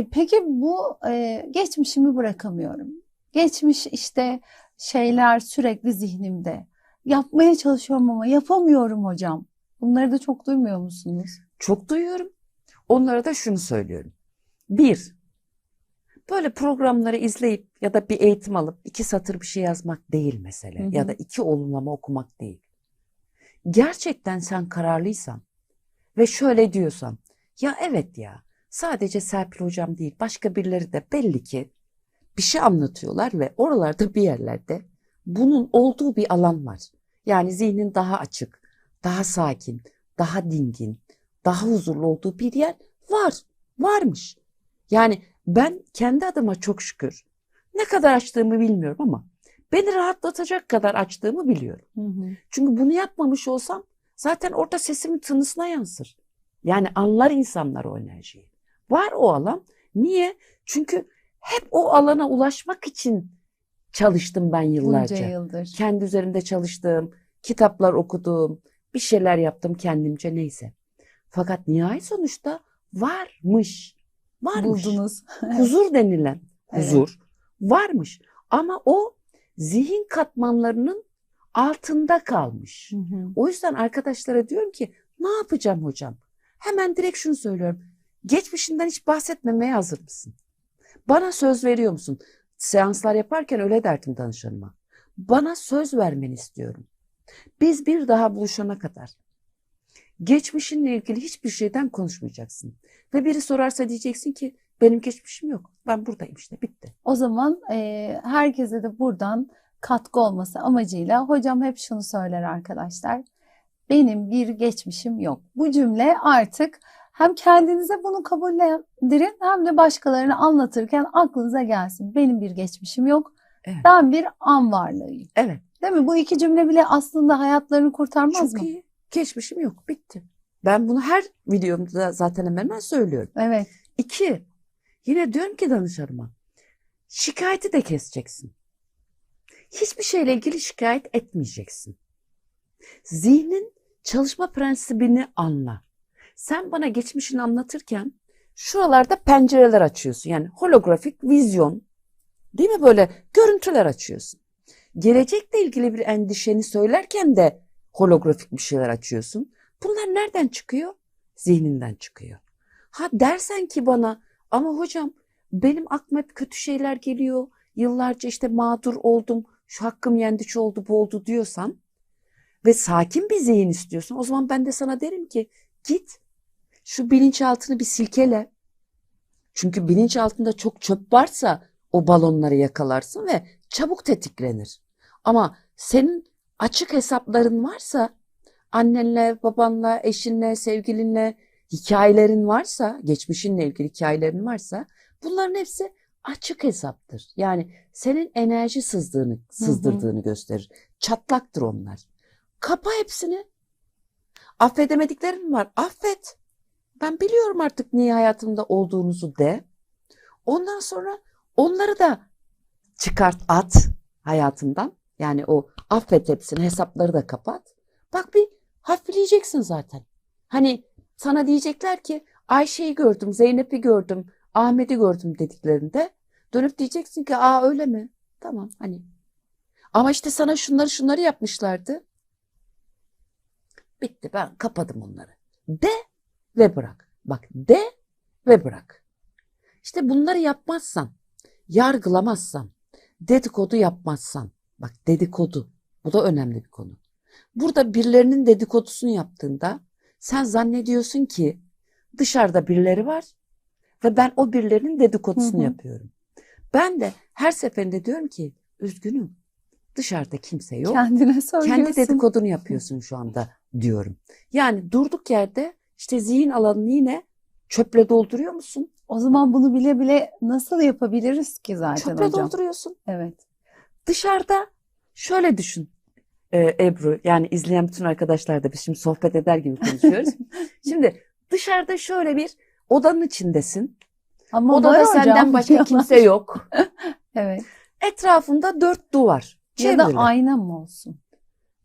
E, peki bu e, geçmişimi bırakamıyorum. Geçmiş işte şeyler sürekli zihnimde. Yapmaya çalışıyorum ama yapamıyorum hocam. Bunları da çok duymuyor musunuz? Çok duyuyorum. Onlara da şunu söylüyorum. Bir, böyle programları izleyip ya da bir eğitim alıp iki satır bir şey yazmak değil mesele. Hı hı. Ya da iki olumlama okumak değil. Gerçekten sen kararlıysan ve şöyle diyorsan, ya evet ya sadece Serpil hocam değil başka birileri de belli ki bir şey anlatıyorlar ve oralarda bir yerlerde bunun olduğu bir alan var. Yani zihnin daha açık, daha sakin, daha dingin, daha huzurlu olduğu bir yer var. Varmış. Yani ben kendi adıma çok şükür ne kadar açtığımı bilmiyorum ama beni rahatlatacak kadar açtığımı biliyorum. Hı hı. Çünkü bunu yapmamış olsam zaten orada sesimin tınısına yansır. Yani anlar insanlar o enerjiyi. Var o alan. Niye? Çünkü hep o alana ulaşmak için çalıştım ben yıllarca. Bunca yıldır. Kendi üzerinde çalıştım, kitaplar okudum, bir şeyler yaptım kendimce neyse. Fakat nihai sonuçta varmış. Varmış. Buldunuz. Huzur denilen Evet. huzur varmış. Ama o zihin katmanlarının altında kalmış. Hı hı. O yüzden arkadaşlara diyorum ki ne yapacağım hocam? Hemen direkt şunu söylüyorum. Geçmişinden hiç bahsetmemeye hazır mısın? Bana söz veriyor musun? Seanslar yaparken öyle derdim danışanıma. Bana söz vermeni istiyorum. Biz bir daha buluşana kadar geçmişinle ilgili hiçbir şeyden konuşmayacaksın. Ve biri sorarsa diyeceksin ki benim geçmişim yok. Ben buradayım işte bitti. O zaman e, herkese de buradan katkı olması amacıyla hocam hep şunu söyler arkadaşlar. Benim bir geçmişim yok. Bu cümle artık hem kendinize bunu kabullendirin hem de başkalarına anlatırken aklınıza gelsin. Benim bir geçmişim yok. Evet. Ben bir an varlığıyım. Evet. Değil mi? Bu iki cümle bile aslında hayatlarını kurtarmaz Çok mı? iyi. Geçmişim yok. Bitti. Ben bunu her videomda zaten hemen hemen söylüyorum. Evet. İki, yine diyorum ki danışanıma, şikayeti de keseceksin. Hiçbir şeyle ilgili şikayet etmeyeceksin. Zihnin çalışma prensibini anla. Sen bana geçmişini anlatırken şuralarda pencereler açıyorsun. Yani holografik vizyon, değil mi böyle görüntüler açıyorsun. Gelecekle ilgili bir endişeni söylerken de holografik bir şeyler açıyorsun. Bunlar nereden çıkıyor? Zihninden çıkıyor. Ha dersen ki bana ama hocam benim aklıma hep kötü şeyler geliyor. Yıllarca işte mağdur oldum. Şu hakkım yendi, oldu, bu oldu diyorsan ve sakin bir zihin istiyorsun. O zaman ben de sana derim ki git şu bilinçaltını bir silkele. Çünkü bilinçaltında çok çöp varsa o balonları yakalarsın ve çabuk tetiklenir. Ama senin açık hesapların varsa annenle, babanla, eşinle, sevgilinle hikayelerin varsa, geçmişinle ilgili hikayelerin varsa bunların hepsi açık hesaptır. Yani senin enerji sızdığını, sızdırdığını gösterir. Çatlaktır onlar. Kapa hepsini. Affedemediklerin var. Affet. Ben biliyorum artık niye hayatımda olduğunuzu de. Ondan sonra onları da çıkart at hayatından. Yani o affet hepsini hesapları da kapat. Bak bir hafifleyeceksin zaten. Hani sana diyecekler ki Ayşe'yi gördüm, Zeynep'i gördüm, Ahmet'i gördüm dediklerinde dönüp diyeceksin ki aa öyle mi? Tamam hani. Ama işte sana şunları şunları yapmışlardı. Bitti ben kapadım onları. De ve bırak. Bak de ve bırak. İşte bunları yapmazsan, yargılamazsan, dedikodu yapmazsan, bak dedikodu bu da önemli bir konu. Burada birilerinin dedikodusunu yaptığında sen zannediyorsun ki dışarıda birileri var ve ben o birilerinin dedikodusunu Hı hı. yapıyorum. Ben de her seferinde diyorum ki üzgünüm dışarıda kimse yok. Kendine söylüyorsun. Kendi dedikodunu yapıyorsun şu anda diyorum. Yani durduk yerde işte zihin alanını yine çöple dolduruyor musun? O zaman bunu bile bile nasıl yapabiliriz ki zaten Çöple hocam? dolduruyorsun. Evet. Dışarıda şöyle düşün e, Ebru yani izleyen bütün arkadaşlar da biz şimdi sohbet eder gibi konuşuyoruz. şimdi dışarıda şöyle bir odanın içindesin. Ama Odada hocam. senden başka kimse yok. Evet. Etrafında dört duvar. Ya da Çevrili. ayna mı olsun?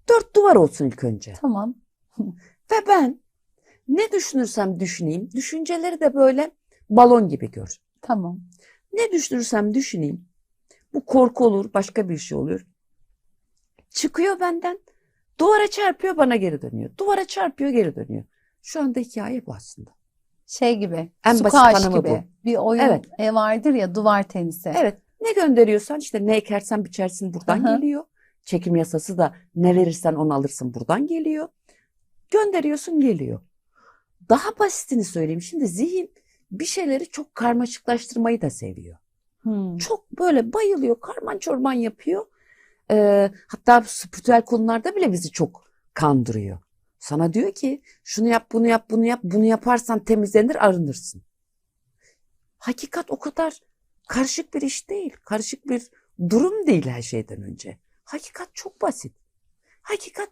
Dört duvar olsun ilk önce. Tamam. Ve ben ne düşünürsem düşüneyim düşünceleri de böyle balon gibi gör. Tamam. Ne düşünürsem düşüneyim. Bu korku olur, başka bir şey olur. Çıkıyor benden. Duvara çarpıyor, bana geri dönüyor. Duvara çarpıyor, geri dönüyor. Şu anda hikaye bu aslında. Şey gibi. En basit squash tanımı gibi. Bir oyun Evet. e, vardır ya duvar tenisi. Evet, ne gönderiyorsan işte ne ekersen biçersin buradan Aha. geliyor. Çekim yasası da ne verirsen onu alırsın buradan geliyor. Gönderiyorsun geliyor. Daha basitini söyleyeyim. Şimdi zihin bir şeyleri çok karmaşıklaştırmayı da seviyor. Hmm. Çok böyle bayılıyor, karman çorman yapıyor. Ee, hatta spiritüel konularda bile bizi çok kandırıyor. Sana diyor ki şunu yap, bunu yap, bunu yap, bunu yaparsan temizlenir, arınırsın. Hakikat o kadar karışık bir iş değil, karışık bir durum değil her şeyden önce. Hakikat çok basit. Hakikat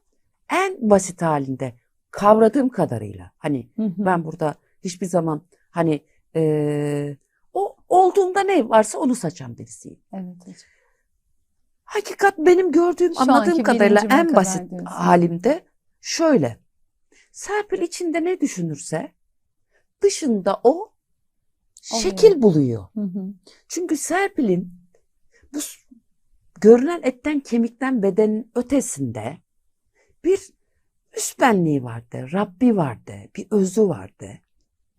en basit halinde kavradığım kadarıyla. Hani Hı hı. ben burada hiçbir zaman hani eee, o olduğunda ne varsa onu saçan birisiyim. Evet hocam. Hakikat benim gördüğüm, Şu anladığım kadarıyla en kadar basit diyorsun. halimde şöyle. Serpil içinde ne düşünürse dışında o şekil buluyor. Hı hı. Çünkü Serpil'in bu görünen etten kemikten bedenin ötesinde bir üst benliği vardı, Rabbi vardı, bir özü vardı.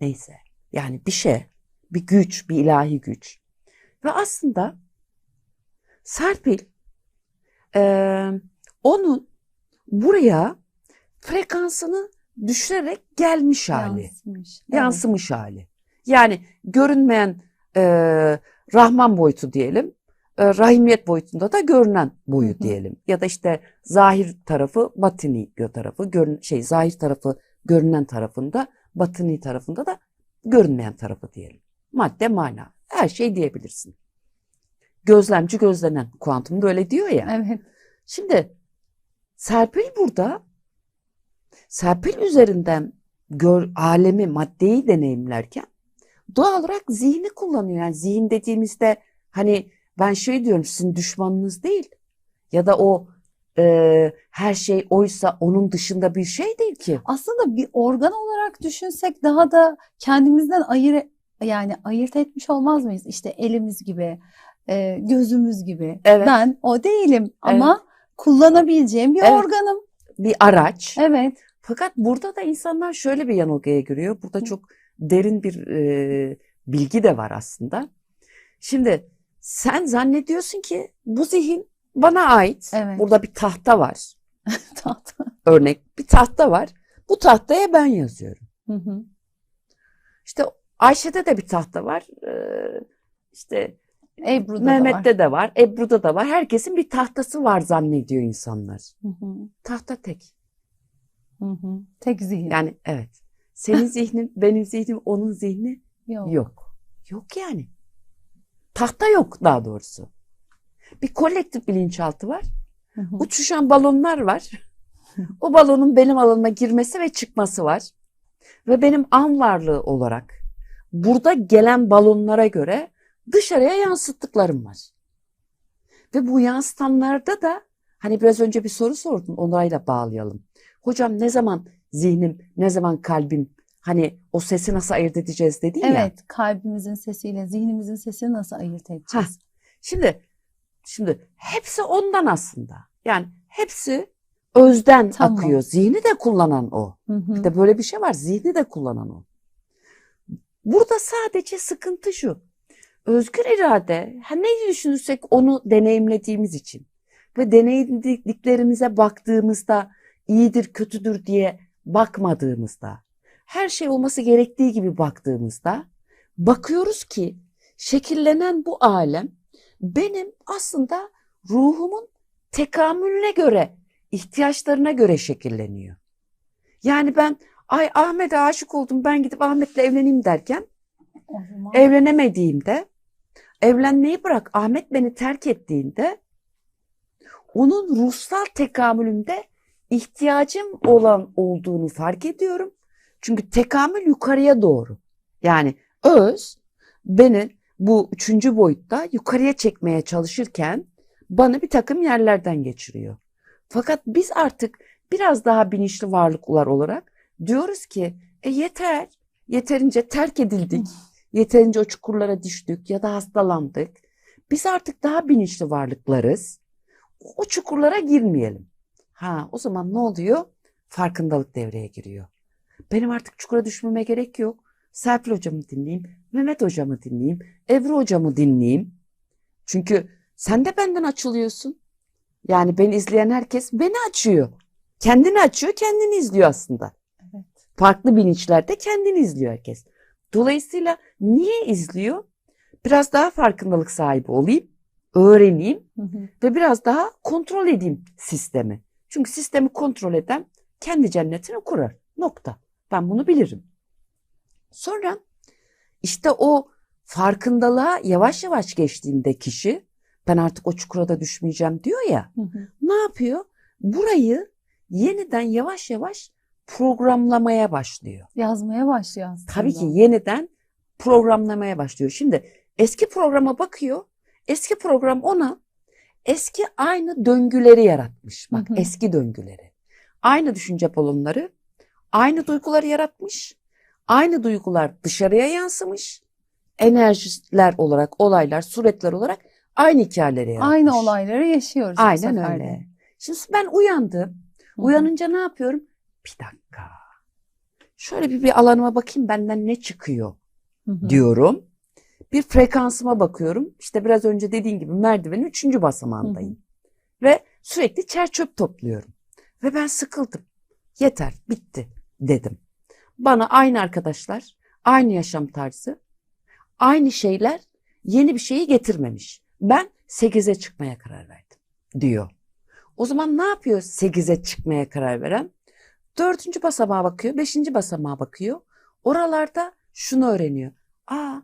Neyse yani bir şey, bir güç, bir ilahi güç. Ve aslında Serpil eee, onun buraya frekansını düşürerek gelmiş hali Yansımış. Evet. yansımış hali. Yani görünmeyen e, Rahman boyutu diyelim, e, rahimiyet boyutunda da görünen hı. diyelim. Ya da işte zahir tarafı, batini tarafı, görün, şey zahir tarafı görünen tarafında, batini tarafında da görünmeyen tarafı diyelim. Madde, mana, her şey diyebilirsin. Gözlemci gözlenen, kuantum da öyle diyor ya. Evet. Şimdi Serpil burada Serpil üzerinden gör, alemi, maddeyi deneyimlerken doğal olarak zihni kullanıyor. Yani zihin dediğimizde hani ben şey diyorum sizin düşmanınız değil ya da o e, her şey oysa onun dışında bir şey değil ki. Aslında bir organ olarak düşünsek daha da kendimizden ayır yani ayırt etmiş olmaz mıyız? İşte elimiz gibi, e, gözümüz gibi. Evet. Ben o değilim ama kullanabileceğim bir Evet. organım. Bir araç. Evet. Fakat burada da insanlar şöyle bir yanılgıya giriyor. Burada çok derin bir e, bilgi de var aslında. Şimdi sen zannediyorsun ki bu zihin bana ait. Evet. Burada bir tahta var. Tahta. Örnek bir tahta var. Bu tahtaya ben yazıyorum. Hı hı. İşte Ayşe'de de bir tahta var. Ee, işte Ebru'da da Mehmet'te de var. Ebru'da da var. Herkesin bir tahtası var zannediyor insanlar. var. Hı hı. Tahta tek. Hı hı. Tek zihin. Yani evet. Senin zihnin, benim zihnim, onun zihni Yok. Yok. Yok yani. Tahta yok daha doğrusu. Bir kolektif bilinçaltı var. Hı hı. Uçuşan balonlar var. O balonun benim alanıma girmesi ve çıkması var. Ve benim an varlığı olarak burada gelen balonlara göre dışarıya yansıttıklarım var. Ve bu yansıtanlarda da hani biraz önce bir soru sordun onlarla bağlayalım. Hocam ne zaman zihnim, ne zaman kalbim hani o sesi nasıl ayırt edeceğiz dedin ya. Evet, kalbimizin sesiyle zihnimizin sesini nasıl ayırt edeceğiz? Şimdi şimdi hepsi ondan aslında. Yani hepsi özden Tamam. akıyor. Zihni de kullanan o. Hı hı. Bir de böyle bir şey var. Zihni de kullanan o. Burada sadece sıkıntı şu. Özgür irade, ha ne düşünürsek onu deneyimlediğimiz için ve deneyimlediklerimize baktığımızda iyidir, kötüdür diye bakmadığımızda, her şey olması gerektiği gibi baktığımızda bakıyoruz ki şekillenen bu alem benim aslında ruhumun tekamülüne göre, ihtiyaçlarına göre şekilleniyor. Yani ben ay Ahmet'e aşık oldum ben gidip Ahmet'le evleneyim derken zaman evlenemediğimde evlenmeyi bırak Ahmet beni terk ettiğinde onun ruhsal tekamülümde ihtiyacım olan olduğunu fark ediyorum. Çünkü tekamül yukarıya doğru. Yani öz beni bu üçüncü boyutta yukarıya çekmeye çalışırken bana bir takım yerlerden geçiriyor. Fakat biz artık biraz daha bilinçli varlıklar olarak diyoruz ki e yeter, yeterince terk edildik, yeterince o çukurlara düştük ya da hastalandık. Biz artık daha bilinçli varlıklarız. O çukurlara girmeyelim. Ha o zaman ne oluyor? Farkındalık devreye giriyor. Benim artık çukura düşmeme gerek yok. Serpil hocamı dinleyeyim, Mehmet hocamı dinleyeyim, Ebru hocamı dinleyeyim. Çünkü sen de benden açılıyorsun. Yani beni izleyen herkes beni açıyor. Kendini açıyor, kendini izliyor aslında. Evet. Farklı bilinçlerde kendini izliyor herkes. Dolayısıyla niye izliyor? Biraz daha farkındalık sahibi olayım, öğreneyim Hı hı. ve biraz daha kontrol edeyim sistemi. Çünkü sistemi kontrol eden kendi cennetini kurar. Nokta. Ben bunu bilirim. Sonra işte o farkındalığa yavaş yavaş geçtiğinde kişi ben artık o çukura da düşmeyeceğim diyor ya. Hı hı. Ne yapıyor? Burayı yeniden yavaş yavaş programlamaya başlıyor. Yazmaya başlıyor aslında. Tabii ki yeniden programlamaya başlıyor. Şimdi eski programa bakıyor. Eski program ona eski aynı döngüleri yaratmış. Bak Hı hı. eski döngüleri. Aynı düşünce balonları, aynı duyguları yaratmış. Aynı duygular dışarıya yansımış. Enerjiler olarak, olaylar, suretler olarak aynı hikayeleri yaratmış. Aynı olayları yaşıyoruz. Aynen öyle. Şimdi ben uyandım. Uyanınca ne yapıyorum? Bir dakika. Şöyle bir, bir alanıma bakayım benden ne çıkıyor Hı hı. diyorum. Bir frekansıma bakıyorum. İşte biraz önce dediğin gibi merdivenin üçüncü basamağındayım. Ve sürekli çer çöp topluyorum. Ve ben sıkıldım. Yeter, bitti dedim. Bana aynı arkadaşlar, aynı yaşam tarzı, aynı şeyler yeni bir şeyi getirmemiş. Ben 8'e çıkmaya karar verdim diyor. O zaman ne yapıyor 8'e çıkmaya karar veren? Dördüncü basamağa bakıyor, beşinci basamağa bakıyor. Oralarda şunu öğreniyor. Aa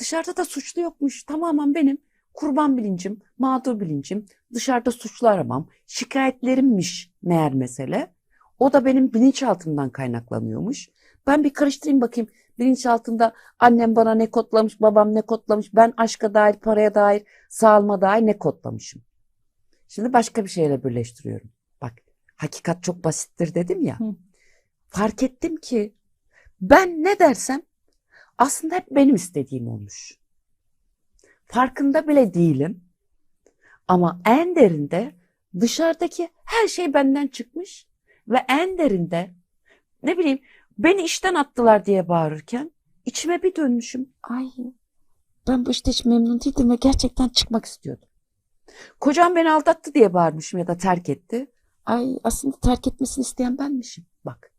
dışarıda da suçlu yokmuş. Tamamen benim kurban bilincim, mağdur bilincim, dışarıda suçlu aramam, şikayetlerimmiş meğer mesele. O da benim bilinçaltımdan kaynaklanıyormuş. Ben bir karıştırayım bakayım bilinçaltımda annem bana ne kodlamış, babam ne kodlamış, ben aşka dair, paraya dair, sağlıma dair ne kodlamışım. Şimdi başka bir şeyle birleştiriyorum. Bak hakikat çok basittir dedim ya. Hı. Fark ettim ki ben ne dersem aslında hep benim istediğim olmuş. Farkında bile değilim. Ama en derinde dışarıdaki her şey benden çıkmış ve en derinde ne bileyim beni işten attılar diye bağırırken içime bir dönmüşüm. Ay ben bu işte hiç memnun değildim ve gerçekten çıkmak istiyordum. Kocam beni aldattı diye bağırmışım ya da terk etti. Ay aslında terk etmesini isteyen benmişim. Bak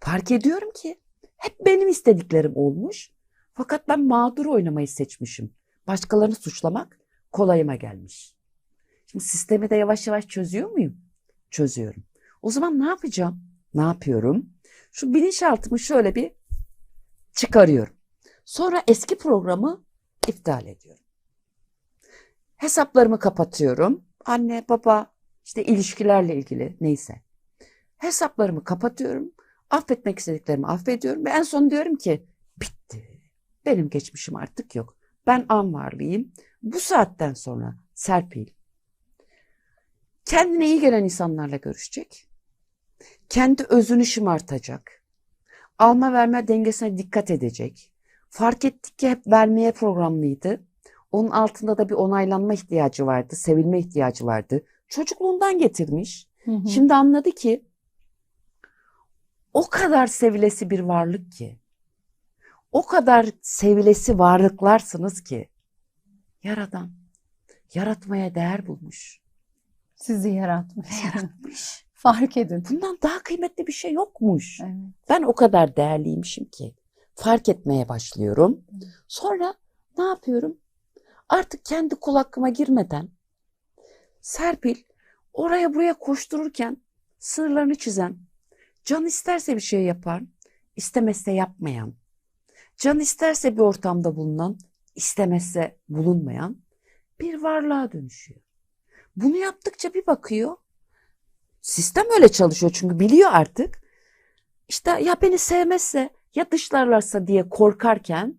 fark ediyorum ki hep benim istediklerim olmuş. Fakat ben mağdur oynamayı seçmişim. Başkalarını suçlamak kolayıma gelmiş. Şimdi sistemi de yavaş yavaş çözüyor muyum? Çözüyorum. O zaman ne yapacağım? Ne yapıyorum? Şu bilinçaltımı şöyle bir çıkarıyorum. Sonra eski programı iptal ediyorum. Hesaplarımı kapatıyorum. Anne, baba, işte ilişkilerle ilgili neyse. Hesaplarımı kapatıyorum. Affetmek istediklerimi affediyorum. Ve en son diyorum ki bitti. Benim geçmişim artık yok. Ben an varlıyım. Bu saatten sonra Serpil kendine iyi gelen insanlarla görüşecek. Kendi özünü şımartacak. Alma verme dengesine dikkat edecek. Fark ettik ki hep vermeye programlıydı. Onun altında da bir onaylanma ihtiyacı vardı, sevilme ihtiyacı vardı. Çocukluğundan getirmiş. Hı hı. Şimdi anladı ki o kadar sevilesi bir varlık ki, o kadar sevilesi varlıklarsınız ki, Yaradan, yaratmaya değer bulmuş. Sizi yaratmış. Yaratmış. Fark edin. Bundan daha kıymetli bir şey yokmuş. Evet. Ben o kadar değerliymişim ki fark etmeye başlıyorum. Sonra ne yapıyorum? Artık kendi kul hakkıma girmeden Serpil oraya buraya koştururken sınırlarını çizen, can isterse bir şey yapar, istemezse yapmayan, can isterse bir ortamda bulunan, istemezse bulunmayan bir varlığa dönüşüyor. Bunu yaptıkça bir bakıyor, sistem öyle çalışıyor çünkü biliyor artık. İşte ya beni sevmezse ya dışlarlarsa diye korkarken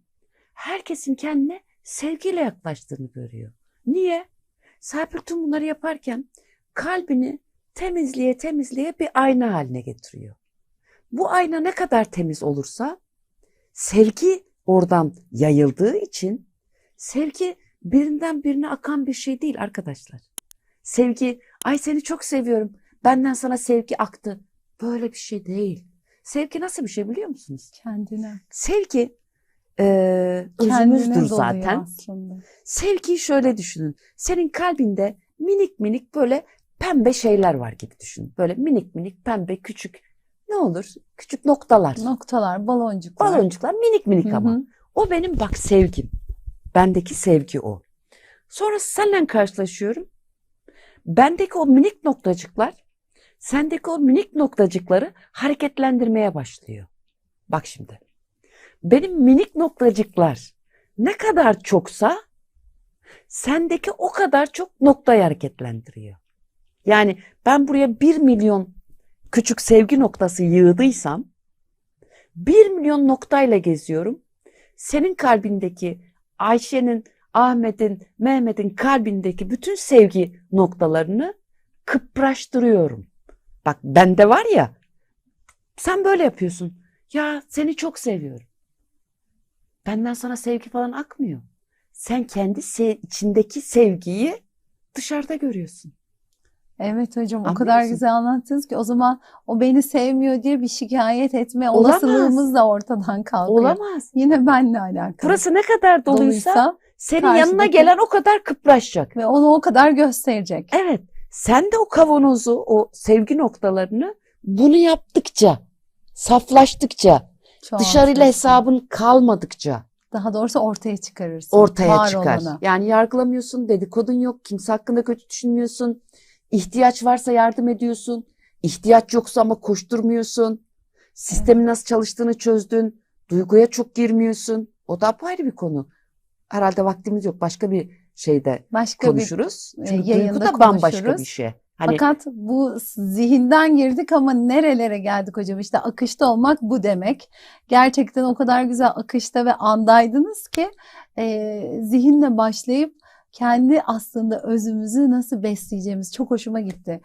herkesin kendine sevgiyle yaklaştığını görüyor. Niye? Serpil tüm bunları yaparken kalbini temizliğe temizliğe bir ayna haline getiriyor. Bu ayna ne kadar temiz olursa sevgi oradan yayıldığı için sevgi birinden birine akan bir şey değil arkadaşlar. Sevgi, ay seni çok seviyorum. Benden sana sevgi aktı. Böyle bir şey değil. Sevgi nasıl bir şey biliyor musunuz? Kendine. Sevgi e, özümüzdür zaten. aslında. Sevgiyi şöyle düşünün. Senin kalbinde minik minik böyle pembe şeyler var gibi düşün. Böyle minik minik pembe küçük ne olur? Küçük noktalar. Noktalar, baloncuklar. Baloncuklar minik minik Hı ama. O benim bak sevgim. Bendeki sevgi o. Sonra seninle karşılaşıyorum. Bendeki o minik noktacıklar sendeki o minik noktacıkları hareketlendirmeye başlıyor. Bak şimdi. Benim minik noktacıklar ne kadar çoksa sendeki o kadar çok noktayı hareketlendiriyor. Yani ben buraya bir milyon küçük sevgi noktası yığdıysam bir milyon noktayla geziyorum. Senin kalbindeki Ayşe'nin, Ahmet'in, Mehmet'in kalbindeki bütün sevgi noktalarını kıpraştırıyorum. Bak bende var ya sen böyle yapıyorsun. Ya seni çok seviyorum. Benden sana sevgi falan akmıyor. Sen kendi se- içindeki sevgiyi dışarıda görüyorsun. Evet hocam o Anlıyor kadar musun? güzel anlattınız ki o zaman o beni sevmiyor diye bir şikayet etme Olamaz. olasılığımız da ortadan kalkıyor. Olamaz. Yine benle alakalı. Burası ne kadar doluysa doluysa senin karşıdaki- yanına gelen o kadar kıpraşacak. ve onu o kadar gösterecek. Evet, sen de o kavanozu, o sevgi noktalarını bunu yaptıkça, saflaştıkça, dışarıyla Çoğaltıyorsun. hesabın kalmadıkça Daha doğrusu ortaya çıkarırsın. ortaya var çıkar. olanı. Yani yargılamıyorsun, dedikodun yok, kimse hakkında kötü düşünmüyorsun. İhtiyaç varsa yardım ediyorsun. İhtiyaç yoksa ama koşturmuyorsun. Sistemin nasıl çalıştığını çözdün. Duyguya çok girmiyorsun. O da apayrı bir konu. Herhalde vaktimiz yok. Başka bir şeyde Başka konuşuruz. bir e, Çünkü duygu da bambaşka konuşuruz. bir şey. Hani Fakat bu zihinden girdik ama nerelere geldik hocam? İşte akışta olmak bu demek. Gerçekten o kadar güzel akışta ve andaydınız ki e, zihinle başlayıp kendi aslında özümüzü nasıl besleyeceğimiz çok hoşuma gitti.